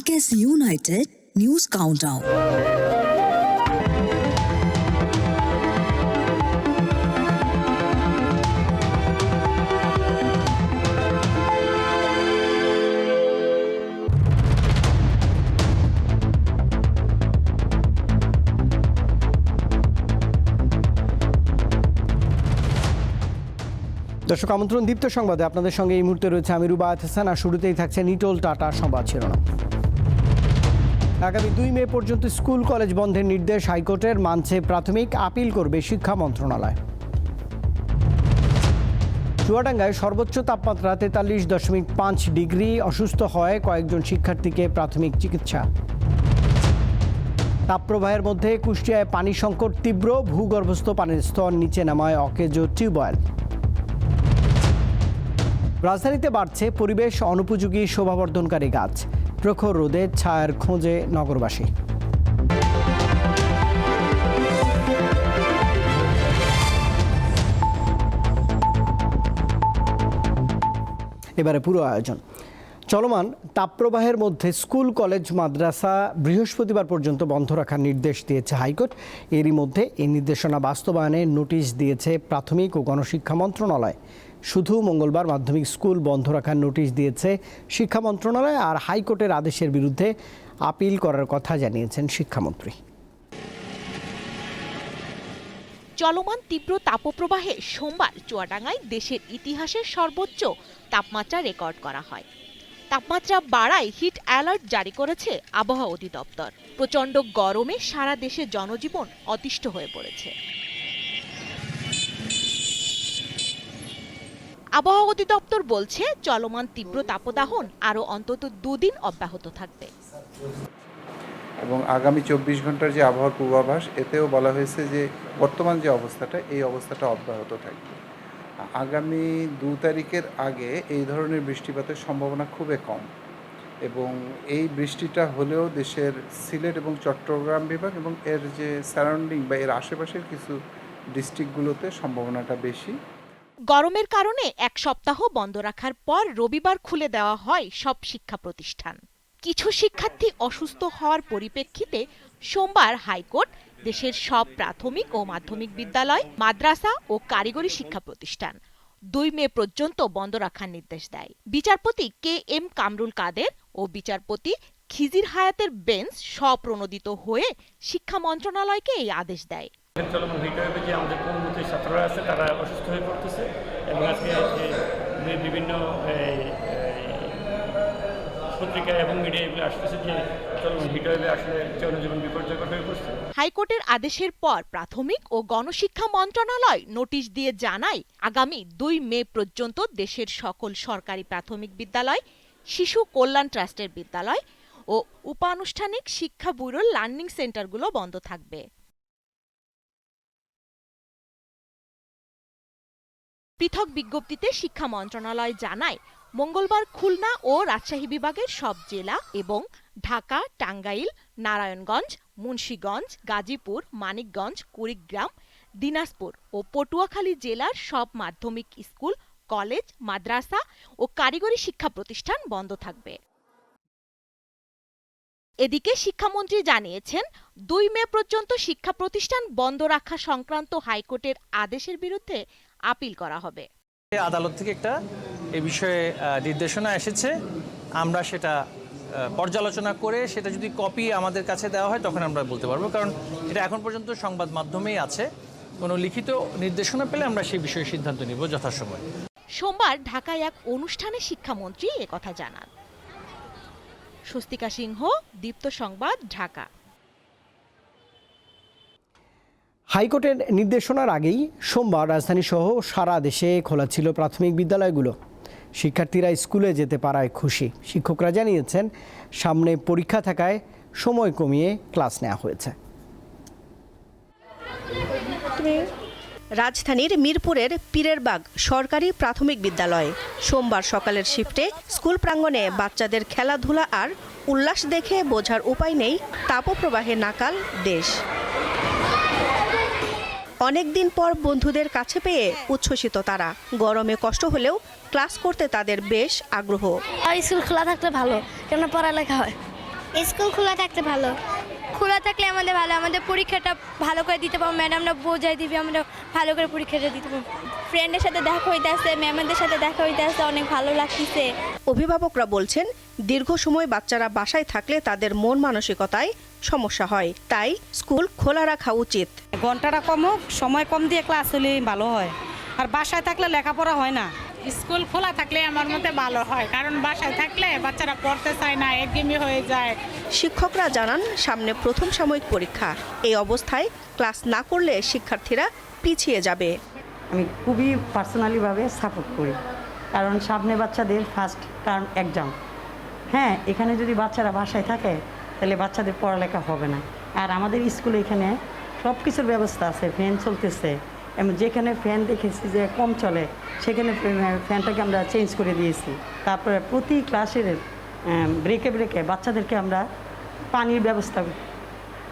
ICAS United News Countdown. দর্শক, আমন্ত্রণ দীপ্ত সংবাদে আপনাদের সঙ্গে এই মুহূর্তে রয়েছে আমি রুবায়ত হাসান, আর শুরুতেই থাকছে নিটোল টাটা সংবাদ শিরোনাম আগামী দুই মে পর্যন্ত স্কুল, কলেজ বন্ধের নির্দেশ হাইকোর্টের মানছে প্রাথমিক আপিল করবে শিক্ষা মন্ত্রণালয়। চুয়াডাঙ্গায় সর্বোচ্চ তাপমাত্রা তেতাল্লিশ দশমিক পাঁচ ডিগ্রি, অসুস্থ হয় কয়েকজন শিক্ষার্থীকে প্রাথমিক চিকিৎসা। তাপপ্রবাহের মধ্যে কুষ্টিয়ায় পানি সংকট তীব্র, ভূগর্ভস্থ পানির স্তর নিচে নামায় অকেজো টিউবওয়েল। রাজধানীতে বাড়ছে পরিবেশ, অনুপযোগী শোভাবর্ধনকারী গাছ। প্রখর রোদে ছায়ার খোঁজে নগরবাসী। এবারে পুরো আয়োজন। চলমান তাপপ্রবাহের মধ্যে স্কুল, কলেজ, মাদ্রাসা বৃহস্পতিবার পর্যন্ত বন্ধ রাখার নির্দেশ দিয়েছে হাইকোর্ট। এরই মধ্যে এই নির্দেশনা বাস্তবায়নে নোটিশ দিয়েছে প্রাথমিক ও গণশিক্ষা মন্ত্রণালয়। শুধু মঙ্গলবার মাধ্যমিক স্কুল বন্ধ রাখার নোটিশ দিয়েছে শিক্ষা মন্ত্রণালয় আর হাইকোর্টের আদেশের বিরুদ্ধে আপিল করার কথা জানিয়েছেন শিক্ষামন্ত্রী। চলমান তীব্র তাপপ্রবাহে সোমবার চুয়াডাঙ্গায় দেশের ইতিহাসের সর্বোচ্চ তাপমাত্রা রেকর্ড করা হয়। তাপমাত্রা বাড়ায় হিট অ্যালার্ট জারি করেছে আবহাওয়া অধিদপ্তর। প্রচণ্ড গরমে সারা দেশে জনজীবন অতিষ্ঠ হয়ে পড়েছে। আবহাওয়া অধিদপ্তর বলছে, চলমান তীব্র তাপদাহন আরও অন্তত দুদিন অব্যাহত থাকবে। এবং আগামী চব্বিশ ঘণ্টার যে আবহাওয়ার পূর্বাভাস, এতেও বলা হয়েছে যে বর্তমান যে অবস্থাটা, এই অবস্থাটা অব্যাহত থাকবে। আগামী দু তারিখের আগে এই ধরনের বৃষ্টিপাতের সম্ভাবনা খুবই কম এবং এই বৃষ্টিটা হলেও দেশের সিলেট এবং চট্টগ্রাম বিভাগ এবং এর যে সারাউন্ডিং বা এর আশেপাশের কিছু ডিস্ট্রিক্টগুলোতে সম্ভাবনাটা বেশি। গরমের কারণে এক সপ্তাহ বন্ধ রাখার পর রবিবার খুলে দেওয়া হয় সব শিক্ষা প্রতিষ্ঠান। কিছু শিক্ষার্থী অসুস্থ হওয়ার পরিপ্রেক্ষিতে সোমবার হাইকোর্ট দেশের সব প্রাথমিক ও মাধ্যমিক বিদ্যালয়, মাদ্রাসা ও কারিগরি শিক্ষা প্রতিষ্ঠান দুই মে পর্যন্ত বন্ধ রাখার নির্দেশ দেয়। বিচারপতি কে এম কামরুল কাদের ও বিচারপতি খিজির হায়াতের বেঞ্চ স্বপ্রণোদিত হয়ে শিক্ষা মন্ত্রণালয়কে এই আদেশ দেয়। চলমান যে আমাদের পূর্ণমন্ত্রী ছাত্ররা আছে, তারা অসুস্থ হয়ে পড়তেছে এবং আজকে বিভিন্ন হাইকোর্টের আদেশের পর প্রাথমিক ও গণশিক্ষা মন্ত্রণালয় নোটিশ দিয়ে জানায়, আগামী দুই মে পর্যন্ত দেশের সকল সরকারি প্রাথমিক বিদ্যালয়, শিশু কল্যাণ ট্রাস্টের বিদ্যালয় ও উপানুষ্ঠানিক শিক্ষা ব্যুরোর লার্নিং সেন্টারগুলো বন্ধ থাকবে। পৃথক বিজ্ঞপ্তিতে শিক্ষা মন্ত্রণালয় জানায়, মঙ্গলবার খুলনা ও রাজশাহী বিভাগের সব জেলা এবং ঢাকা, টাঙ্গাইল, নারায়ণগঞ্জ, মুন্সীগঞ্জ, গাজীপুর, মানিকগঞ্জ, কুড়িগ্রাম, দিনাজপুর ও পটুয়াখালী জেলার সব মাধ্যমিক স্কুল, কলেজ, মাদ্রাসা ও কারিগরি শিক্ষা প্রতিষ্ঠান বন্ধ থাকবে। এদিকে শিক্ষামন্ত্রী জানিয়েছেন, দুই মে পর্যন্ত শিক্ষা প্রতিষ্ঠান বন্ধ রাখা সংক্রান্ত হাইকোর্টের আদেশের বিরুদ্ধে আপিল করা হবে। আদালত থেকে একটা এ বিষয়ে নির্দেশনা এসেছে। আমরা সেটা পর্যালোচনা করে সেটা যদি কপি আমাদের কাছে দেওয়া হয় তখন আমরা বলতে পারব। কারণ এটা এখন পর্যন্ত সংবাদ মাধ্যমেই আছে। কোনো লিখিত নির্দেশনা পেলে আমরা সেই বিষয়ে সিদ্ধান্ত নিব যথাসময়ে। সোমবার ঢাকায় এক অনুষ্ঠানে শিক্ষামন্ত্রী একথা জানান। স্বস্তিকা সিংহ দীপ্ত সংবাদ ঢাকা। হাইকোর্টের নির্দেশনার আগেই সোমবার রাজধানী সহ সারা দেশে খোলা ছিল প্রাথমিক বিদ্যালয়গুলো। শিক্ষার্থীরা স্কুলে যেতে পারায় খুশি। শিক্ষকরা জানিয়েছেন, সামনে পরীক্ষা থাকায় সময় কমিয়ে ক্লাস নেওয়া হয়েছে। রাজধানীর মিরপুরের পীরেরবাগ সরকারি প্রাথমিক বিদ্যালয়। সোমবার সকালের শিফটে স্কুল প্রাঙ্গণে বাচ্চাদের খেলাধুলা আর উল্লাস দেখে বোঝার উপায় নেই তাপপ্রবাহে নাকাল দেশ। অনেকদিন পর বন্ধুদের কাছে পেয়ে উচ্ছ্বসিত তারা। গরমে কষ্ট হলেও ক্লাস করতে তাদের বেশ আগ্রহ। আর স্কুল খোলা থাকলে ভালো কেন পড়ালেখা হয়। স্কুল খোলা থাকলে ভালো। খোলা থাকলে আমাদের ভালো আমাদের পরীক্ষাটা ভালো করে দিতে পারব। ম্যাডামরা বোঝাই দিবে আমরা ভালো করে পরীক্ষাটা দিতে পারব। ফ্রেন্ডের সাথে দেখা হইতে আসছে ম্যামদের সাথে দেখা হইতে আসছে অনেক ভালো লাগতেছে। অভিভাবকরা বলছেন দীর্ঘ সময় বাচ্চারা বাসায় থাকলে তাদের মন মানসিকতায় সমস্যা হয়। তাই স্কুল খোলা রাখা উচিত। ঘন্টাটা কম হোক সময় কম দিয়ে ক্লাস হলে ভালো হয়। আর বাসায় থাকলে লেখাপড়া হয় না। স্কুল খোলা থাকলে আমার মতে ভালো হয়। কারণ বাসায় থাকলে বাচ্চারা পড়তে চায় না একঘেয়েমি হয়ে যায়। শিক্ষকরা জানান সামনে প্রথম সাময়িক পরীক্ষা। এই অবস্থায় ক্লাস না করলে শিক্ষার্থীরা পিছিয়ে যাবে। আমি খুবই পার্সোনালিভাবে সাপোর্ট করি। কারণ সামনে বাচ্চাদের ফার্স্ট টার্ম এক্সাম হ্যাঁ এখানে যদি বাচ্চারা বাসায় থাকে তাহলে বাচ্চাদের পড়ালেখা হবে না। আর আমাদের স্কুলে এখানে সব কিছুর ব্যবস্থা আছে ফ্যান চলতেছে। এবং যেখানে ফ্যান দেখেছি যে কম চলে সেখানে ফ্যানটাকে আমরা চেঞ্জ করে দিয়েছি। তারপরে প্রতি ক্লাসের ব্রেকে ব্রেকে বাচ্চাদেরকে আমরা পানির ব্যবস্থা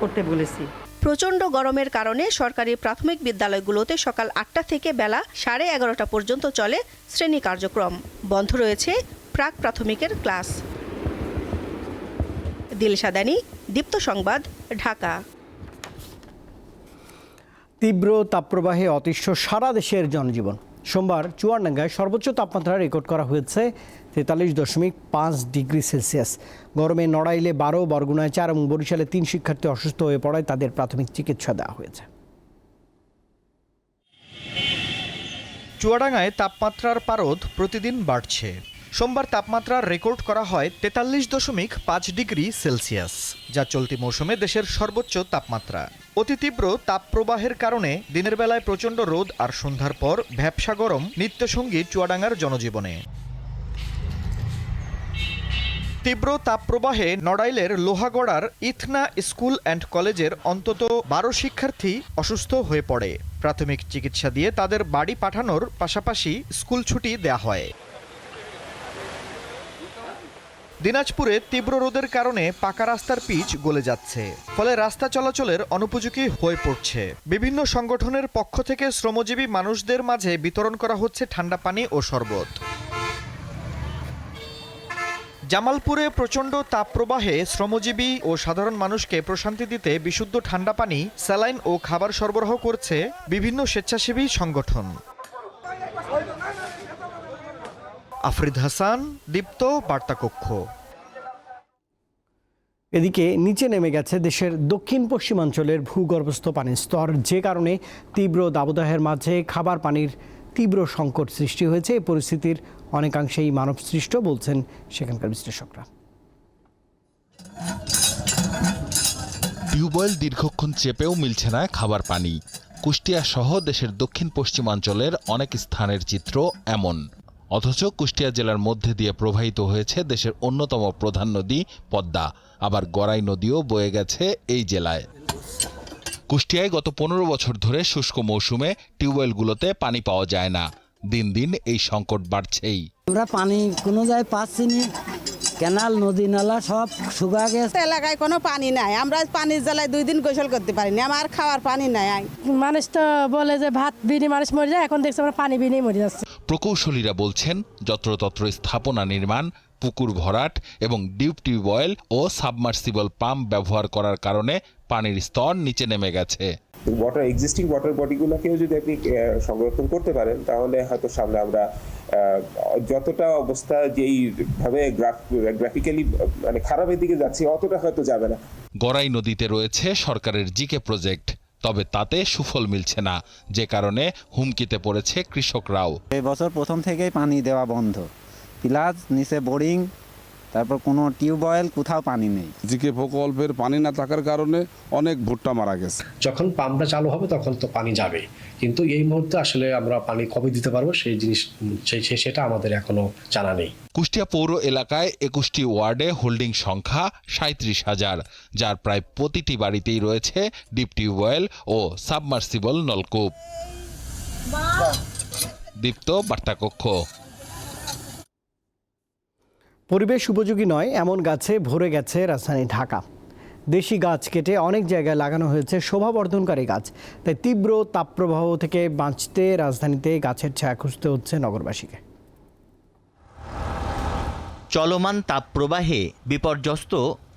করতে বলেছি। প্রচণ্ড গরমের কারণে সরকারি প্রাথমিক বিদ্যালয়গুলোতে সকাল আটটা থেকে বেলা সাড়ে এগারোটা পর্যন্ত চলে শ্রেণি কার্যক্রম। বন্ধ রয়েছে প্রাক প্রাথমিকের ক্লাস। দিলশাদানি দীপ্ত সংবাদ ঢাকা। তীব্র তাপপ্রবাহে অতিষ্ঠ সারা দেশের জনজীবন। সোমবার চুয়াডাঙ্গায় সর্বোচ্চ তাপমাত্রা রেকর্ড করা হয়েছে, তেতাল্লিশ দশমিক পাঁচ ডিগ্রি সেলসিয়াস। গরমে নড়াইলে বারো, বরগুনায় চার এবং বরিশালে তিন শিক্ষার্থী অসুস্থ হয়ে পড়ায় তাদের প্রাথমিক চিকিৎসা দেওয়া হয়েছে। চুয়াডাঙ্গায় তাপমাত্রার পারদ প্রতিদিন বাড়ছে। সোমবার তাপমাত্রা রেকর্ড করা হয় তেতাল্লিশ দশমিক পাঁচ ডিগ্রি সেলসিয়াস, যা চলতি মৌসুমে দেশের সর্বোচ্চ তাপমাত্রা। অতি তীব্র তাপপ্রবাহের কারণে দিনের বেলায় প্রচণ্ড রোদ আর সন্ধ্যার পর ভ্যাবসা গরম নিত্যসঙ্গী চুয়াডাঙ্গার জনজীবনে। তীব্র তাপপ্রবাহে নড়াইলের লোহাগড়ার ইথনা স্কুল অ্যান্ড কলেজের অন্তত বারো শিক্ষার্থী অসুস্থ হয়ে পড়ে। প্রাথমিক চিকিৎসা দিয়ে তাদের বাড়ি পাঠানোর পাশাপাশি স্কুল ছুটি দেয়া হয়। দিনাজপুরে তীব্র রোদের কারণে পাকা রাস্তার পিচ গলে যাচ্ছে। ফলে রাস্তা চলাচলের অনুপযোগী হয়ে পড়ছে। বিভিন্ন সংগঠনের পক্ষ থেকে শ্রমজীবী মানুষদের মাঝে বিতরণ করা হচ্ছে ঠান্ডা পানি ও শরবত। জামালপুরে প্রচণ্ড তাপপ্রবাহে শ্রমজীবী ও সাধারণ মানুষকে প্রশান্তি দিতে বিশুদ্ধ ঠান্ডা পানি, স্যালাইন ও খাবার সরবরাহ করছে বিভিন্ন স্বেচ্ছাসেবী সংগঠন। আফরিদ হাসান দীপ্ত বার্তাকক্ষ। এদিকে নিচে নেমে গেছে দেশের দক্ষিণ পশ্চিমাঞ্চলের ভূগর্ভস্থ পানির স্তর। যে কারণে তীব্র দাবদাহের মাঝে খাবার পানির তীব্র সংকট সৃষ্টি হয়েছে। এই পরিস্থিতির অনেকাংশেই মানবসৃষ্ট বলছেন সেখানকার বিশ্লেষকরা। টিউবওয়েল দীর্ঘক্ষণ চেপেও মিলছে না খাবার পানি। কুষ্টিয়া সহ দেশের দক্ষিণ পশ্চিমাঞ্চলের অনেক স্থানের চিত্র এমন। অথচ কুষ্টিয়া জেলার মধ্যে দিয়ে প্রবাহিত হয়েছে দেশের অন্যতম প্রধান নদী পদ্মা। আবার গড়াই নদীও বয়ে গেছে এই জেলায়। কুষ্টিয়ায় গত পনেরো বছর ধরে শুষ্ক মৌসুমে টিউবওয়েলগুলোতে পানি পাওয়া যায় না। দিন দিন এই সংকট বাড়ছেই। আমরা পানি কোনো জায়গায় পাচ্ছি না। কেনাল নদী নালা সব শুকা গেছে। এলাকায় কোনো পানি নাই। আমরা পানির জ্বালায় দুই দিন গোসল করতে পারিনি। আমার খাওয়ার পানি নাই। মানুষ তো বলে যে ভাত বিনি মানুষ মরে যায়। এখন দেখছি আমরা পানি বিনি মরে যাচ্ছে। প্রকৌশলীরা বলছেন যত্রতত্র স্থাপনা নির্মাণ পুকুর ভরাট এবং ডিপ টিউবওয়েল ও সাবমার্সিবল পাম্প ব্যবহার করার কারণে পানির স্তর নিচে নেমে গেছে। ওয়াটার এক্সিস্টিং ওয়াটার বডিগুলোকেও যদি আপনি সংরক্ষণ করতে পারেন তাহলে হয়তো সামনে আমরা যতটা অবস্থা যেই ভাবে গ্রাফিক্যালি মানে খারাপের দিকে যাচ্ছে অতটা হয়তো যাবে না। গড়াই নদীতে রয়েছে সরকারের জিকে প্রজেক্ট। তবে তাতে সুফল মিলছে না, যে কারণে হুমকিতে পড়েছে কৃষকরাও। এবছর বছর প্রথম থেকেই পানি দেওয়া বন্ধ। প্লাস নিচে বোরিং তারপর কোনো টিউবওয়েল কোথাও পানি নেই। জিকে প্রকল্পের পানি না থাকার কারণে অনেক ভুট্টা মারা গেছে। যখন পাম্পটা চালু হবে তখন তো পানি যাবে। কিন্তু এই মুহূর্তে আসলে আমরা পানি কবে দিতে পারব সেই জিনিস সেটা আমাদের এখনও জানা নেই। কুষ্টিয়া পৌর এলাকায় একুশটি ওয়ার্ডে হোল্ডিং সংখ্যা সাঁত্রিশ হাজার যার প্রায় প্রতিটি বাড়িতেই রয়েছে ডিপ টিউবওয়েল ও সাবমার্সিবল নলকূপ। দীপ্ত বার্তাকক্ষ। পরিবেশ উপযোগী নয়, এমন গাছে ভরে গেছে রাজধানী ঢাকা। দেশি গাছ কেটে অনেক জায়গায় লাগানো হয়েছে শোভাবর্ধনকারী গাছ। তাই তীব্র তাপপ্রবাহ থেকে বাঁচতে রাজধানীতে গাছের ছায়া খুঁজতে হচ্ছে নগরবাসীকে। চলমান তাপপ্রবাহে বিপর্যস্ত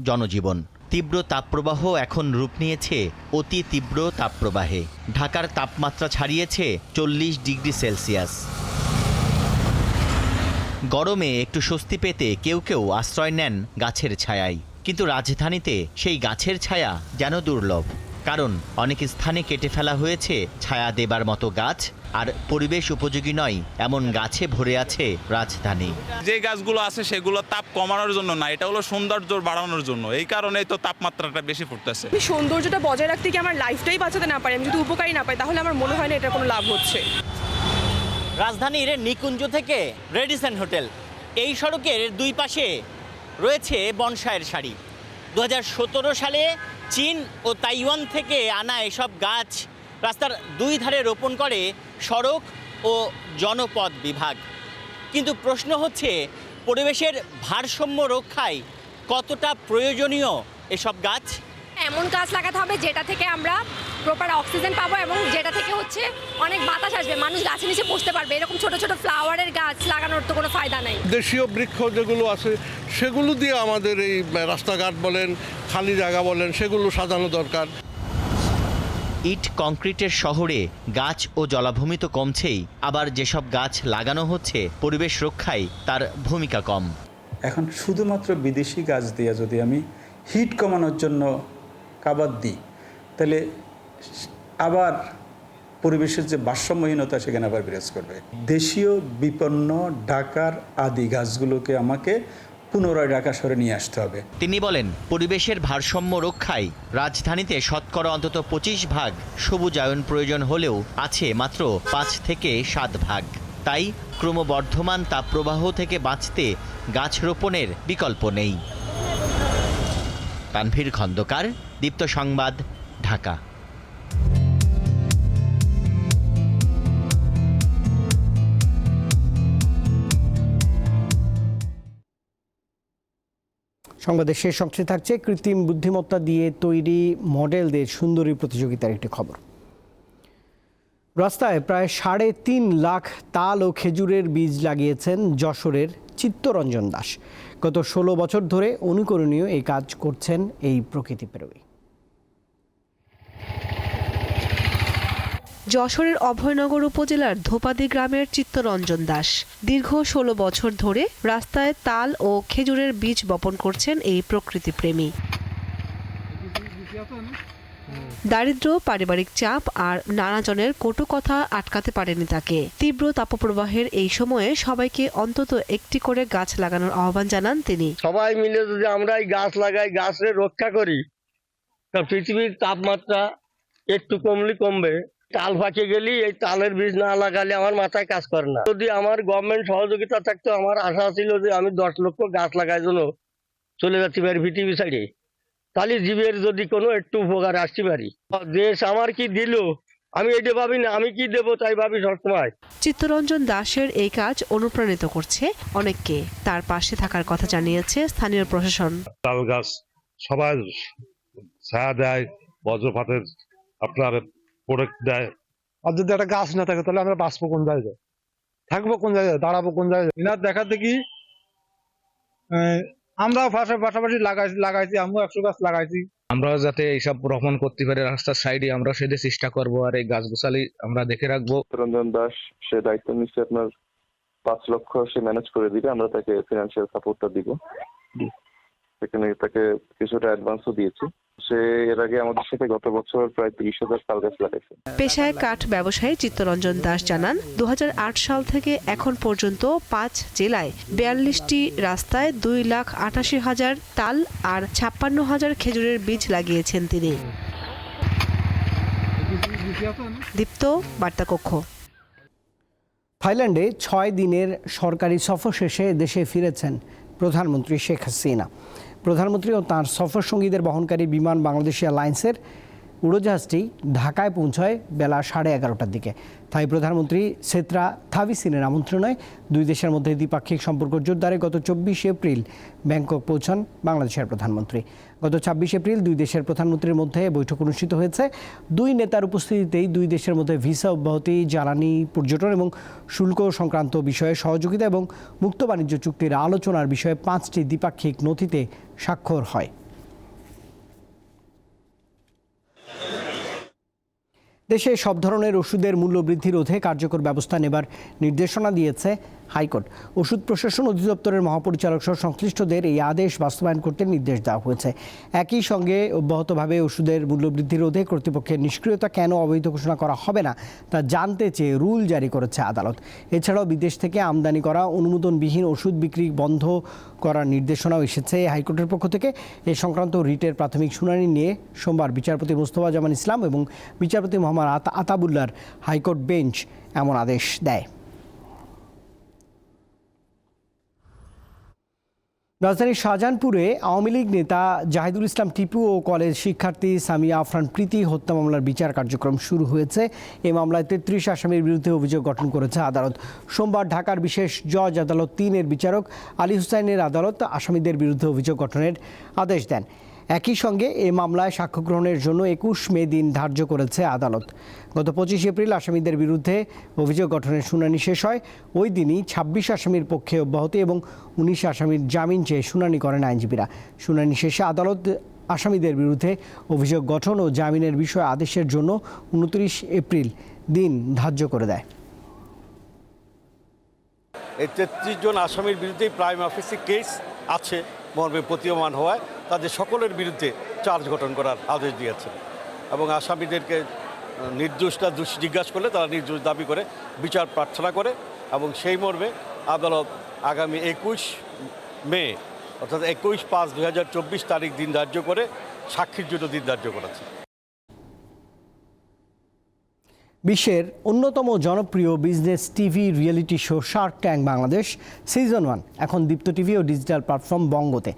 জনজীবন। তীব্র তাপপ্রবাহ এখন রূপ নিয়েছে অতি তীব্র তাপপ্রবাহে। ঢাকার তাপমাত্রা ছাড়িয়েছে চল্লিশ ডিগ্রি সেলসিয়াস। গরমে একটু স্বস্তি পেতে কেউ কেউ আশ্রয় নেন গাছের ছায়ায়। কিন্তু রাজধানীতে সেই গাছের ছায়া যেন দুর্লভ। কারণ অনেক স্থানে কেটে ফেলা হয়েছে ছায়া দেবার মতো গাছ আর পরিবেশ উপযোগী নয় এমন গাছে ভরে আছে রাজধানী। যে গাছগুলো আছে সেগুলো তাপ কমানোর জন্য না এটা হলো সৌন্দর্য বাড়ানোর জন্য। এই কারণেই তো তাপমাত্রাটা বেশি আমি সৌন্দর্যটা বজায় রাখতে কি আমার লাইফটাই বাঁচাতে না পারি? আমি যদি উপকারী না পাই তাহলে আমার মনে হয় না এটা কোনো লাভ হচ্ছে। রাজধানীর নিকুঞ্জ থেকে রেডিসন হোটেল। এই সড়কের দুই পাশে রয়েছে বনসায়ের শাড়ি দু হাজার সতেরো সালে চীন ও তাইওয়ান থেকে আনা এসব গাছ রাস্তার দুই ধারে রোপণ করে সড়ক ও জনপদ বিভাগ। কিন্তু প্রশ্ন হচ্ছে, পরিবেশের ভারসাম্য রক্ষায় কতটা প্রয়োজনীয় এসব গাছ? এমন গাছ লাগাতে হবে যেটা থেকে আমরা প্রপার অক্সিজেন পাবো এবং যেটা থেকে হচ্ছে অনেক বাতাস আসবে মানুষ গাছের নিচে বসতে পারবে। এরকম ছোট ছোট ফ্লাওয়ারের গাছ লাগানোর তো কোনো ফায়দা নাই। দেশীয় বৃক্ষ যেগুলো আছে সেগুলো দিয়ে আমাদের এই রাস্তাঘাট বলেন খালি জায়গা বলেন সেগুলো সাজানো দরকার। ইট কংক্রিটের শহরে গাছ ও জলাভূমি তো কমছেই আবার যেসব গাছ লাগানো হচ্ছে পরিবেশ রক্ষায় তার ভূমিকা কম। এখন শুধুমাত্র বিদেশি গাছ দিয়ে যদি আমি হিট কমানোর জন্য কাবাদ দিই তাহলে আবার পরিবেশের যে ভারসাম্যহীনতা, সেখানে আবার বিরাজ করবে। দেশীয় বিপন্ন ঢাকার আদি গাছগুলোকে আমাকে পুনরায় ঢাকা শহরে নিয়ে আসতে হবে। তিনি বলেন, পরিবেশের ভারসাম্য রক্ষায় রাজধানীতে শতকরা অন্তত পঁচিশ ভাগ সবুজায়ন প্রয়োজন হলেও আছে মাত্র পাঁচ থেকে সাত ভাগ। তাই ক্রমবর্ধমান তাপপ্রবাহ থেকে বাঁচতে গাছ রোপণের বিকল্প নেই। তানভীর খন্দকার, দীপ্ত সংবাদ, ঢাকা। সংবাদের শেষ অংশে থাকছে কৃত্রিম বুদ্ধিমত্তা দিয়ে তৈরি মডেলদের সুন্দরী প্রতিযোগিতার একটি খবর। রাস্তায় প্রায় সাড়ে তিন লাখ তাল ও খেজুরের বীজ লাগিয়েছেন যশোরের চিত্তরঞ্জন দাস। গত ষোলো বছর ধরে অনুকরণীয় এই কাজ করছেন এই প্রকৃতিপ্রেমী যশোরের অভয়নগর উপজেলার ধোপাদি গ্রামের চিত্তরঞ্জন দাস। দীর্ঘ ষোলো বছর ধরে রাস্তায় তাল ও খেজুরের বীজ বপন করছেন এই প্রকৃতিপ্রেমী। দারিদ্র, পারিবারিক চাপ আর নানাজনের কটু কথা আটকাতে পারেনি তাকে। তীব্র তাপপ্রবাহের এই সময়ে সবাইকে অন্তত একটি করে গাছ লাগানোর আহ্বান জানান তিনি। সবাই মিলে যদি আমরা এই গাছ লাগাই, গাছের রক্ষা করি, তা পৃথিবীর তাপমাত্রা একটু কমলে কমবে। তাল ফাঁকে গেলি এই তালের বীজ না লাগালে আমার মাথায় কাজ করে না। যদি আমার গভর্নমেন্ট সহযোগিতা থাকতো আমার আশা ছিল যে আমি দশ লক্ষ গাছ লাগাই জন্য চলে যাচ্ছি পারি পৃথিবী সাইডে। তাহলে জীবের যদি কোনো একটু উপকার আসতে পারি। দেশ আমার কি দিল? আমি এটা ভাবি না আমি কি দেবো তাই ভাবি সবসময়। চিত্তরঞ্জন দাসের এই কাজ অনুপ্রাণিত করছে অনেককে। তার পাশে থাকার কথা জানিয়েছে স্থানীয় প্রশাসন। তাল গাছ সবাই ছায়া দেয় বজ্রপাতের আপনার প্রোডাক্ট দেয়। আর যদি একটা গাছ না থাকে তাহলে আমরা বাঁচবো কোন জায়গায়? থাকব কোন জায়গায়? দাঁড়াবো কোন জায়গায়? এনার দেখা দেখি আমরা পাশাপাশি লাগাইছি লাগাইছি আমিও একশো গাছ লাগাইছি। আমরা যাতে এইসব রোপণ করতে পারি রাস্তার সাইডে আমরা সেটা চেষ্টা করব আর এই গাছ গোছালি আমরা দেখে রাখব। রঞ্জন দাস সে দায়িত্ব নিচ্ছে আপনার পাঁচ লক্ষ সে ম্যানেজ করে দিবে আমরা তাকে ফিনান্সিয়াল সাপোর্টটা দিব। সেখানে তাকে কিছুটা অ্যাডভান্সও দিয়েছি। সে এর আগে আমাদের সাথে গত বছর প্রায় তিরিশ হাজার তাল গাছ লাগাইছে। পেশায় কাঠ ব্যবসায়ী চিত্তরঞ্জন দাস জানান দু সাল থেকে এখন পর্যন্ত পাঁচ জেলায় বিয়াল্লিশটি রাস্তায় দুই লাখ আটাশি হাজার তাল আর ছাপ্পান্ন হাজার খেজুরের বীজ লাগিয়েছেন তিনি। দীপ্ত বার্তাকক্ষ। থাইল্যান্ডে ছয় দিনের সরকারি সফর শেষে দেশে ফিরেছেন প্রধানমন্ত্রী শেখ হাসিনা। প্রধানমন্ত্রী ও তাঁর সফর সঙ্গীদের বহনকারী বিমান বাংলাদেশ এয়ারলাইন্সের উড়োজাহাজটি ঢাকায় পৌঁছয় বেলা সাড়ে এগারোটার দিকে। তাই প্রধানমন্ত্রী সেত্রা থাভিসিনের আমন্ত্রণে দুই দেশের মধ্যে দ্বিপাক্ষিক সম্পর্ক জোরদারে গত চব্বিশে এপ্রিল ব্যাংকক পৌঁছান বাংলাদেশের প্রধানমন্ত্রী। গত ছাব্বিশ এপ্রিল দুই দেশের প্রধানমন্ত্রীর মধ্যে বৈঠক অনুষ্ঠিত হয়েছে। দুই নেতার উপস্থিতিতেই দুই দেশের মধ্যে ভিসা অব্যাহতি, জ্বালানি পর্যটন এবং শুল্ক সংক্রান্ত বিষয়ে সহযোগিতা এবং মুক্ত বাণিজ্য চুক্তির আলোচনার বিষয়ে পাঁচটি দ্বিপাক্ষিক নথিতে স্বাক্ষর হয়। দেশে সব ধরনের ওষুধের মূল্য বৃদ্ধি রোধে কার্যকর ব্যবস্থা নেবার নির্দেশনা দিয়েছে হাইকোর্ট। ওষুধ প্রশাসন অধিদপ্তরের মহাপরিচালক সহ সংশ্লিষ্টদের এই আদেশ বাস্তবায়ন করতে নির্দেশ দেওয়া হয়েছে। একই সঙ্গে অব্যাহতভাবে ওষুধের মূল্যবৃদ্ধি রোধে কর্তৃপক্ষের নিষ্ক্রিয়তা কেন অবৈধ ঘোষণা করা হবে না, তা জানতে চেয়ে রুল জারি করেছে আদালত। এছাড়াও বিদেশ থেকে আমদানি করা অনুমোদনবিহীন ওষুধ বিক্রি বন্ধ করার নির্দেশনাও এসেছে হাইকোর্টের পক্ষ থেকে। এ সংক্রান্ত রিটের প্রাথমিক শুনানি নিয়ে সোমবার বিচারপতি মোস্তফা জামান ইসলাম এবং বিচারপতি মোহাম্মদ আতা- আতাবুল্লার হাইকোর্ট বেঞ্চ এমন আদেশ দেয়। রাজধানীর শাহজাহানপুরে আওয়ামী লীগ নেতা জাহিদুল ইসলাম টিপু ও কলেজ শিক্ষার্থী সামিয়া আফরান প্রীতি হত্যা মামলার বিচার কার্যক্রম শুরু হয়েছে। এই মামলায় তেত্রিশ আসামির বিরুদ্ধে অভিযোগ গঠন করেছে আদালত। সোমবার ঢাকার বিশেষ জজ আদালত তিনের বিচারক আলী হুসাইনের আদালত আসামিদের বিরুদ্ধে অভিযোগ গঠনের আদেশ দেন। একই সঙ্গে এ মামলায় সাক্ষ্য গ্রহণের জন্য একুশ মে দিন ধার্য করেছে আদালত। গত পঁচিশ এপ্রিল আসামিদের বিরুদ্ধে অভিযোগ গঠনের শুনানি শেষ হয়। ওই দিনই ছাব্বিশ আসামির পক্ষে অব্যাহতি এবং উনিশ আসামির জামিন চেয়ে শুনানি করেন আইনজীবীরা। শুনানি শেষে আদালত আসামিদের বিরুদ্ধে অভিযোগ গঠন ও জামিনের বিষয়ে আদেশের জন্য উনত্রিশ এপ্রিল দিন ধার্য করে দেয়। এই তেত্রিশ জন আসামির বিরুদ্ধেই প্রাইম অফিসে কেস আছে। মর্মে প্রতীয়মান হওয়ায় তাদের সকলের বিরুদ্ধে চার্জ গঠন করার আদেশ দিয়েছে এবং আসামিদেরকে নির্দোষটা দোষ জিজ্ঞাসা করলে তারা নির্দোষ দাবি করে, বিচার প্রার্থনা করে এবং সেই মর্মে আদালত আগামী একুশ মে, অর্থাৎ একুশ পাঁচ দু তারিখ দিন ধার্য করে সাক্ষীর জন্য দিন ধার্য করেছে। বিশ্বের অন্যতম জনপ্রিয় business TV reality show shark tank Bangladesh season one, এখন দীপ্ত টিভি ও ডিজিটাল প্ল্যাটফর্ম বঙ্গতে।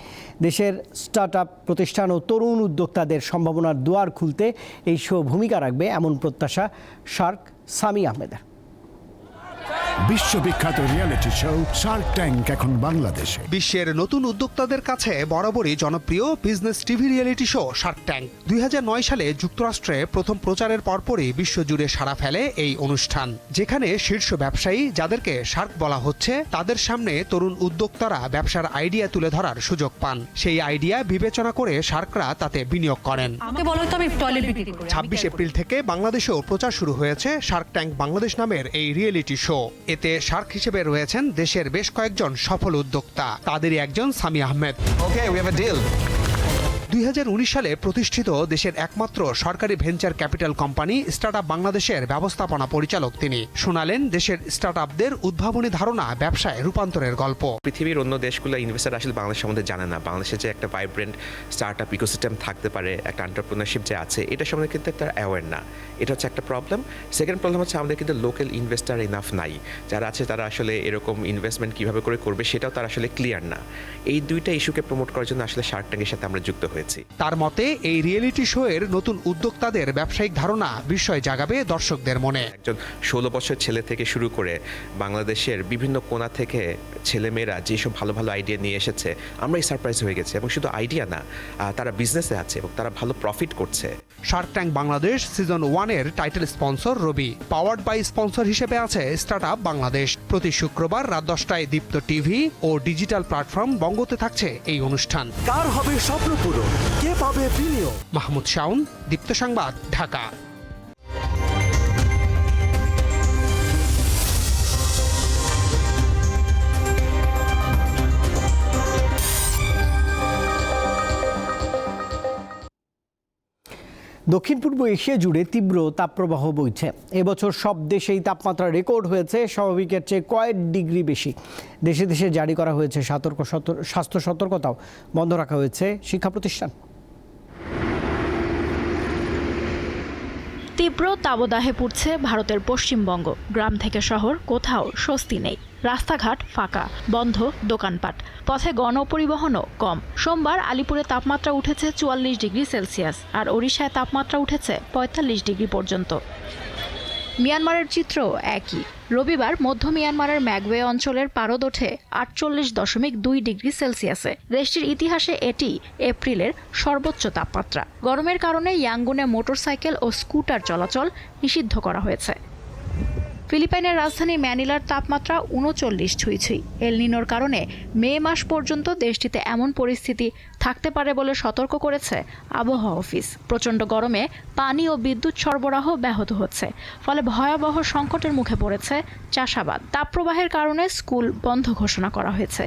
দেশের স্টার্ট আপ প্রতিষ্ঠান ও তরুণ উদ্যোক্তাদের সম্ভাবনার দুয়ার খুলতে এই শো ভূমিকা রাখবে, এমন প্রত্যাশা শার্ক সামি আহমেদের। বিশ্ববিখ্যাত রিয়েলিটি শো শার্ক ট্যাঙ্ক এখন বাংলাদেশে। বিশ্বের নতুন উদ্যোক্তাদের কাছে বরাবরই জনপ্রিয় business TV reality show shark tank দুই হাজার নয় সালে যুক্তরাষ্ট্রে প্রথম প্রচারের পরপরই বিশ্বজুড়ে সাড়া ফেলে এই অনুষ্ঠান। যেখানে শীর্ষ ব্যবসায়ী যাদেরকে শার্ক বলা হচ্ছে তাদের সামনে তরুণ উদ্যোক্তারা ব্যবসার আইডিয়া তুলে ধরার সুযোগ পান। সেই আইডিয়া বিবেচনা করে শার্করা তাতে বিনিয়োগ করেন। ছাব্বিশ এপ্রিল থেকে বাংলাদেশেও প্রচার শুরু হয়েছে শার্ক ট্যাঙ্ক বাংলাদেশ নামের এই রিয়েলিটি শো এতে শার্ক হিসেবে রয়েছেন দেশের বেশ কয়েকজন সফল উদ্যোক্তা। তাদেরই একজন সামি আহমেদ। দুই হাজার উনিশ সালে প্রতিষ্ঠিত দেশের একমাত্র সরকারি ভেঞ্চার ক্যাপিটাল কোম্পানি স্টার্ট বাংলাদেশের ব্যবস্থাপনা পরিচালক তিনি। শোনালেন দেশের স্টার্ট আপদের উদ্ভাবনী ধারণা ব্যবসায় রূপান্তরের গল্প। পৃথিবীর অন্য দেশগুলো ইনভেস্টার আসলে বাংলাদেশ সম্বন্ধে জানে না। বাংলাদেশে যে একটা ভাইব্রেন্ট স্টার্ট আপ ইকোসিস্টেম থাকতে পারে, একটা এন্টারপ্রিনারশিপ যে আছে, এটা সম্বন্ধে কিন্তু একটা অ্যাওয়ার না। এটা হচ্ছে একটা প্রবলেম সেকেন্ড প্রবলেম হচ্ছে আমাদের কিন্তু লোকাল ইনভেস্টার ইনাফ নাই। যারা আছে তারা আসলে এরকম ইনভেস্টমেন্ট কীভাবে করে করবে সেটাও তারা আসলে ক্লিয়ার না। এই দুইটা ইস্যুকে প্রমোট করার জন্য আসলে শার্ক ট্যাঙ্কের সাথে আমরা যুক্ত হয়েছি। তার মতে এই রিয়েলিটি শো এর নতুন উদ্যোক্তাদের ব্যবসায়িক ধারণা বিস্ময় জাগাবে দর্শকদের মনে। একজন ষোলো বছর ছেলে থেকে শুরু করে বাংলাদেশের বিভিন্ন কোণা থেকে ছেলেমেয়েরা যেসব ভালো ভালো আইডিয়া নিয়ে এসেছে আমরাই সারপ্রাইজ হয়ে গেছি এবং শুধু আইডিয়া না তারা বিজনেসে আছে এবং তারা ভালো প্রফিট করছে। শার্ক ট্যাঙ্ক বাংলাদেশ সিজন ওয়ানের title sponsor Robi. Powered by sponsor হিসেবে আছে স্টার্ট আপ বাংলাদেশ প্রতি শুক্রবার রাত দশটায় দীপ্ত টিভি ও ডিজিটাল প্ল্যাটফর্ম বঙ্গতে থাকছে এই অনুষ্ঠান। কার হবে স্বপ্ন পূরণ? কে পাবে বিনিয়োগ? মাহমুদ শাউন দীপ্ত সংবাদ ঢাকা। দক্ষিণ পূর্ব এশিয়া জুড়ে তীব্র তাপপ্রবাহ বইছে। এবছর সব দেশেই তাপমাত্রা রেকর্ড হয়েছে, স্বাভাবিকের চেয়ে কয়েক ডিগ্রি বেশি। দেশে দেশে জারি করা হয়েছে সতর্ক সতর- স্বাস্থ্য সতর্কতাও। বন্ধ রাখা হয়েছে শিক্ষা প্রতিষ্ঠান। তীব্র তাবদাহে পুড়ছে ভারতের পশ্চিমবঙ্গ। গ্রাম থেকে শহর কোথাও স্বস্তি নেই। রাস্তাঘাট ফাঁকা, বন্ধ দোকানপাট। পথে গণপরিবহনও কম। সোমবার আলিপুরে তাপমাত্রা উঠেছে চুয়াল্লিশ ডিগ্রি সেলসিয়াস আর ওড়িশায় তাপমাত্রা উঠেছে পঁয়তাল্লিশ ডিগ্রি পর্যন্ত। মিয়ানমারের চিত্র একই। রবিবার মধ্য মিয়ানমারের ম্যাগওয়ে অঞ্চলের পারদ ওঠে আটচল্লিশ দশমিক দুই ডিগ্রি সেলসিয়াসে। দেশটির ইতিহাসে এটি এপ্রিলের সর্বোচ্চ তাপমাত্রা। গরমের কারণে ইয়াঙ্গুনে মোটরসাইকেল ও স্কুটার চলাচল নিষিদ্ধ করা হয়েছে। ফিলিপাইনের রাজধানী ম্যানিলার তাপমাত্রা উনচল্লিশ ছুঁই ছুঁই এলনিনোর কারণে মে মাস পর্যন্ত দেশটিতে এমন পরিস্থিতি থাকতে পারে বলে সতর্ক করেছে আবহাওয়া অফিস। প্রচণ্ড গরমে পানি ও বিদ্যুৎ সরবরাহ ব্যাহত হচ্ছে, ফলে ভয়াবহ সংকটের মুখে পড়েছে চাষাবাদ। তাপপ্রবাহের কারণে স্কুল বন্ধ ঘোষণা করা হয়েছে।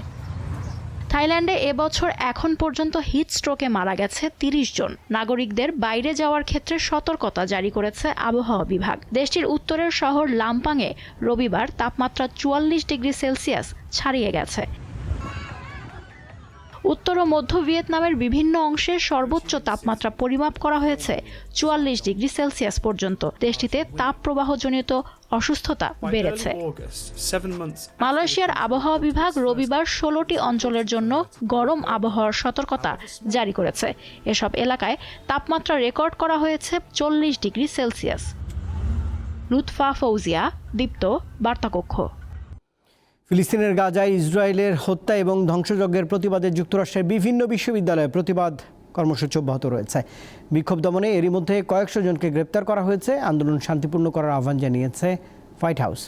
থাইল্যান্ডে এবছর এখন পর্যন্ত হিট স্ট্রোকে মারা গেছে তিরিশ জন। নাগরিকদের বাইরে যাওয়ার ক্ষেত্রে সতর্কতা জারি করেছে আবহাওয়া বিভাগ। দেশটির উত্তরের শহর লাম্পাংয়ে রবিবার তাপমাত্রা চুয়াল্লিশ ডিগ্রি সেলসিয়াস ছাড়িয়ে গেছে। উত্তর ও মধ্য ভিয়েতনামের বিভিন্ন অংশে সর্বোচ্চ তাপমাত্রা পরিমাপ করা হয়েছে চুয়াল্লিশ ডিগ্রি সেলসিয়াস পর্যন্ত। দেশটিতে তাপ প্রবাহজনিত অসুস্থতা বেড়েছে। মালয়েশিয়ার আবহাওয়া বিভাগ রবিবার ষোলোটি অঞ্চলের জন্য গরম আবহাওয়ার সতর্কতা জারি করেছে। এসব এলাকায় তাপমাত্রা রেকর্ড করা হয়েছে চল্লিশ ডিগ্রি সেলসিয়াস। লুৎফা ফৌজিয়া, দীপ্ত, বার্তাকক্ষ। ফিলিস্তিনের গাজায় ইসরায়েলের হত্যা এবং ধ্বংসযজ্ঞের প্রতিবাদে যুক্তরাষ্ট্রের বিভিন্ন বিশ্ববিদ্যালয়ে প্রতিবাদ কর্মসূচি অব্যাহত রয়েছে। বিক্ষোভ দমনে এরই মধ্যে কয়েকশো জনকে গ্রেপ্তার করা হয়েছে। আন্দোলন শান্তিপূর্ণ করার আহ্বান জানিয়েছে হোয়াইট হাউস।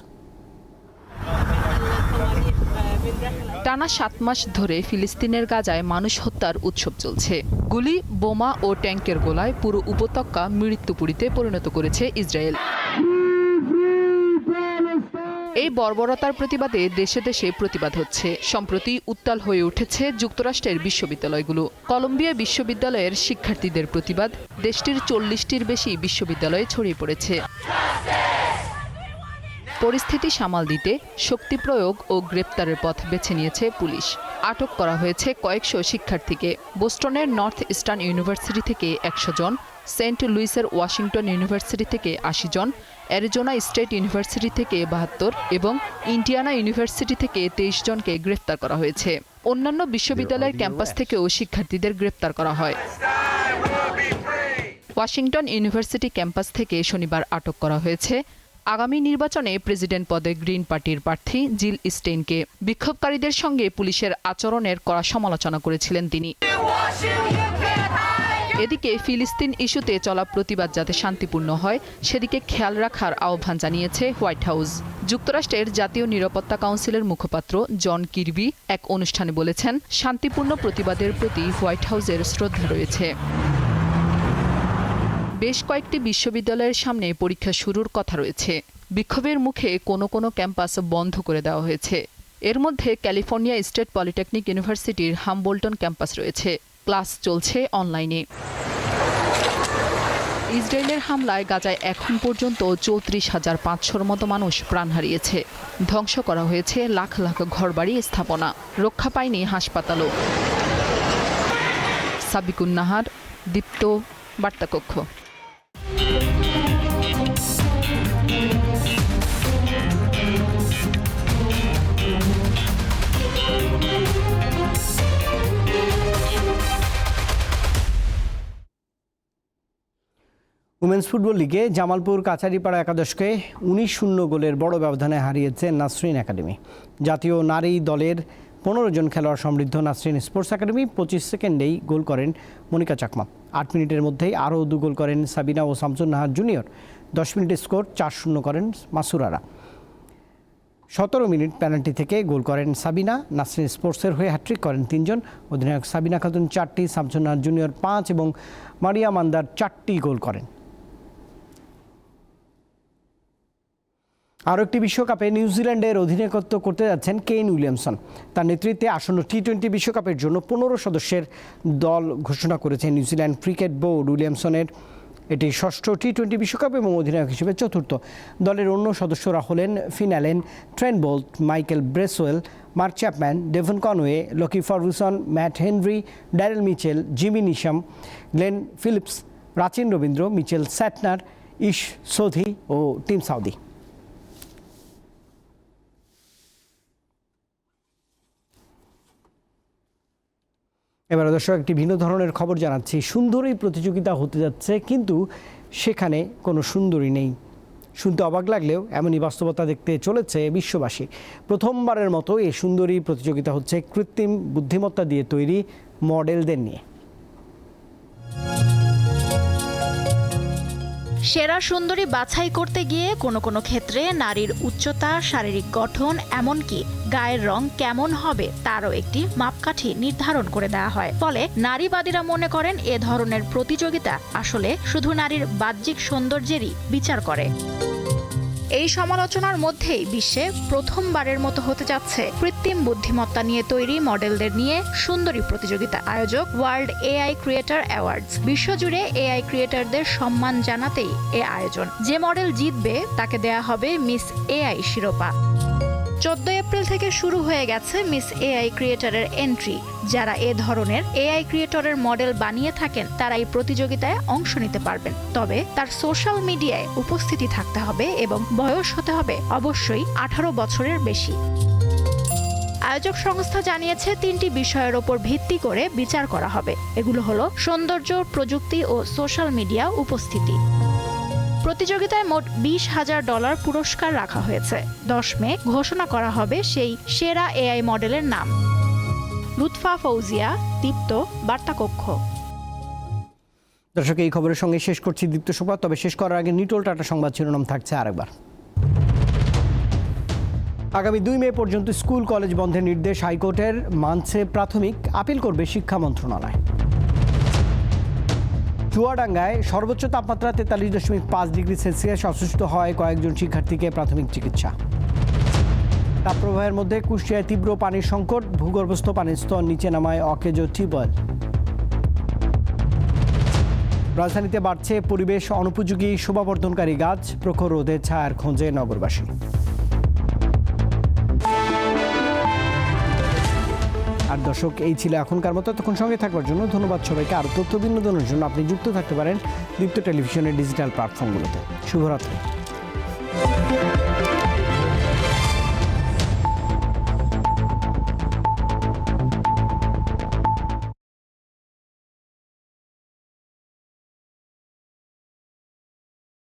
টানা সাত মাস ধরে ফিলিস্তিনের গাজায় মানুষ হত্যার উৎসব চলছে। গুলি, বোমা ও ট্যাঙ্কের গোলায় পুরো উপত্যকা মৃত্যুপুরীতে পরিণত করেছে ইসরায়েল। এই বর্বরতার প্রতিবাদে দেশে দেশে প্রতিবাদ হচ্ছে। সম্প্রতি উত্তাল হয়ে উঠেছে যুক্তরাষ্ট্রের বিশ্ববিদ্যালয়গুলো। কলম্বিয়া বিশ্ববিদ্যালয়ের শিক্ষার্থীদের প্রতিবাদ, দেশটির চল্লিশটির বেশি বিশ্ববিদ্যালয়ে ছড়িয়ে পড়েছে। পরিস্থিতি সামাল দিতে শক্তি প্রয়োগ ও গ্রেপ্তারের পথ বেছে নিয়েছে পুলিশ। আটক করা হয়েছে কয়েকশো শিক্ষার্থীকে। বোস্টনের নর্থ ইস্টার্ন ইউনিভার্সিটি থেকে একশো জন, সেন্ট লুইসের ওয়াশিংটন ইউনিভার্সিটি থেকে আশি জন অ্যারিজোনা স্টেট ইউনিভার্সিটি থেকে বাহাত্তর এবং ইন্ডিয়ানা ইউনিভার্সিটি থেকে তেইশ জনকে গ্রেফতার করা হয়েছে। অন্যান্য বিশ্ববিদ্যালয়ের ক্যাম্পাস থেকেও শিক্ষার্থীদের গ্রেপ্তার করা হয়। ওয়াশিংটন ইউনিভার্সিটি ক্যাম্পাস থেকে শনিবার আটক করা হয়েছে। আগামী নির্বাচনে প্রেসিডেন্ট পদে গ্রিন পার্টির প্রার্থী জিল স্টেইনকে। বিক্ষোভকারীদের সঙ্গে পুলিশের আচরণের কড়া সমালোচনা করেছিলেন তিনি। এদিকে ফিলিস্তিন ইস্যুতে চলা প্রতিবাদ যাতে শান্তিপূর্ণ হয়, সেদিকে খেয়াল রাখার আহ্বান জানিয়েছে হোয়াইট হাউস। যুক্তরাষ্ট্রের জাতীয় নিরাপত্তা কাউন্সিলের মুখপাত্র জন কিরবি এক অনুষ্ঠানে বলেছেন, শান্তিপূর্ণ প্রতিবাদের প্রতি হোয়াইট হাউসের শ্রদ্ধা রয়েছে। বেশ কয়েকটি বিশ্ববিদ্যালয়ের সামনে পরীক্ষা শুরুর কথা রয়েছে। বিক্ষোভের মুখে কোনো কোনো ক্যাম্পাস বন্ধ করে দেওয়া হয়েছে। এর মধ্যে ক্যালিফোর্নিয়া স্টেট পলিটেকনিক ইউনিভার্সিটির হামবোল্টন ক্যাম্পাস রয়েছে। ক্লাস চলছে অনলাইনে। ইসরায়েলের হামলায় গাজায় এখন পর্যন্ত চৌত্রিশ হাজার পাঁচশোর মতো মানুষ প্রাণ হারিয়েছে। ধ্বংস করা হয়েছে লাখ লাখ ঘরবাড়ি স্থাপনা। রক্ষা পায়নি হাসপাতালও। সাবিকুন নাহার দীপ্ত বার্তাকক্ষ। উমেন্স ফুটবল লিগে জামালপুর কাছারিপাড়া একাদশকে উনিশ শূন্য গোলের বড় ব্যবধানে হারিয়েছে নাসরিন একাডেমি। জাতীয় নারী দলের পনেরো জন খেলোয়াড় সমৃদ্ধ নাসরিন স্পোর্টস একাডেমি পঁচিশ সেকেন্ডেই গোল করেন মনিকা চাকমা। আট মিনিটের মধ্যেই আরও দু গোল করেন সাবিনা ও শামসুন নাহার জুনিয়র। দশ মিনিটে স্কোর, চার শূন্য করেন মাসুরারা সতেরো মিনিট পেনাল্টি থেকে গোল করেন সাবিনা। নাসরিন স্পোর্টসের হয়ে হ্যাট্রিক করেন তিনজন। অধিনায়ক সাবিনা খাতুন চারটি, শামসুন নাহার জুনিয়র পাঁচ এবং মারিয়া মান্দার চারটি গোল করেন। আরও একটি বিশ্বকাপে নিউজিল্যান্ডের অধিনায়কত্ব করতে যাচ্ছেন কেইন উইলিয়ামসন। তার নেতৃত্বে আসন্ন টি টোয়েন্টি বিশ্বকাপের জন্য পনেরো সদস্যের দল ঘোষণা করেছে নিউজিল্যান্ড ক্রিকেট বোর্ড উইলিয়ামসনের। এটি ষষ্ঠ টি টোয়েন্টি বিশ্বকাপ এবং অধিনায়ক হিসেবে চতুর্থ। দলের অন্য সদস্যরা হলেন Finn Allen Trent Boult Michael Bracewell, Mark Chapman, Devon Conway, Lockie Ferguson, Matt Henry, Daryl Mitchell, Jimmy Neesham, Glenn Phillips, Rachin Ravindra, Mitchell Santner, Ish Sodhi ও টিম সাউদি। এবারে দর্শক, একটি ভিন্ন ধরনের খবর জানাচ্ছি। সুন্দরী প্রতিযোগিতা হতে যাচ্ছে, কিন্তু সেখানে কোনো সুন্দরী নেই। শুনতে অবাক লাগলেও এমনই বাস্তবতা দেখতে চলেছে বিশ্ববাসী। প্রথমবারের মতো এই সুন্দরী প্রতিযোগিতা হচ্ছে কৃত্রিম বুদ্ধিমত্তা দিয়ে তৈরি মডেলদের নিয়ে। সেরা সুন্দরী বাছাই করতে গিয়ে কোনো কোনো ক্ষেত্রে নারীর উচ্চতা, শারীরিক গঠন, এমনকি গায়ের রং কেমন হবে তারও একটি মাপকাঠি নির্ধারণ করে দেওয়া হয়। ফলে নারীবাদীরা মনে করেন এ ধরনের প্রতিযোগিতা আসলে শুধু নারীর বাহ্যিক সৌন্দর্যেরই বিচার করে। এই সমালোচনার মধ্যেই বিশ্বে প্রথমবারের মতো হতে যাচ্ছে কৃত্রিম বুদ্ধিমত্তা নিয়ে তৈরি মডেলদের নিয়ে সুন্দরী প্রতিযোগিতা আয়োজক ওয়ার্ল্ড এআই ক্রিয়েটার অ্যাওয়ার্ডস। বিশ্বজুড়ে এআই ক্রিয়েটারদের সম্মান জানাতেই এ আয়োজন। যে মডেল জিতবে, তাকে দেয়া হবে মিস এআই শিরোপা। চোদ্দ এপ্রিল থেকে শুরু হয়ে গেছে মিস এআই ক্রিয়েটরের এন্ট্রি। যারা এ ধরনের এআই ক্রিয়েটরের মডেল বানিয়ে থাকেন তারা এই প্রতিযোগিতায় অংশ নিতে পারবেন। তবে তার সোশ্যাল মিডিয়ায় উপস্থিতি থাকতে হবে এবং বয়স হতে হবে অবশ্যই আঠারো বছরের বেশি। আয়োজক সংস্থা জানিয়েছে, তিনটি বিষয়ের ওপর ভিত্তি করে বিচার করা হবে। এগুলো হলো সৌন্দর্য, প্রযুক্তি ও সোশ্যাল মিডিয়া উপস্থিতি। প্রতিযোগিতায় মোট বিশ হাজার ডলার পুরস্কার রাখা হয়েছে। দশ মে ঘোষণা করা হবে সেই সেরা এআই মডেলের নাম। লুৎফা ফৌজিয়া, দীপ্ত বার্তাকক্ষ। দর্শক, এই খবরের সঙ্গে শেষ করছি দীপ্ত সংবাদ তবে শেষ করার আগে নিটোল টাটা সংবাদ শিরোনাম থাকছে আরেকবার। আগামী দুই মে পর্যন্ত স্কুল, কলেজ বন্ধের নির্দেশ হাইকোর্টের মানছে প্রাথমিক, আপিল করবে শিক্ষা মন্ত্রণালয়। চুয়াডাঙ্গায় সর্বোচ্চ তাপমাত্রা তেতাল্লিশ দশমিক পাঁচ ডিগ্রি সেলসিয়াস অসুস্থ হয় কয়েকজন শিক্ষার্থীকে প্রাথমিক চিকিৎসা। তাপপ্রবাহের মধ্যে কুষ্টিয়ায় তীব্র পানির সংকট, ভূগর্ভস্থ পানির স্তর নিচে নামায় অকেজো টিউবওয়েল। রাজধানীতে বাড়ছে পরিবেশ অনুপযোগী শোভাবর্ধনকারী গাছ, প্রখর রোদে ছায়ার খোঁজে নগরবাসী। আর দর্শক, এই ছিল এখনকার মতো। তখন সঙ্গে থাকার জন্য ধন্যবাদ সবাইকে। আর তথ্য বিনোদনের জন্য আপনি যুক্ত থাকতে পারেন দীপ্ত টেলিভিশনের ডিজিটাল প্ল্যাটফর্মগুলোতে শুভরাত্রি।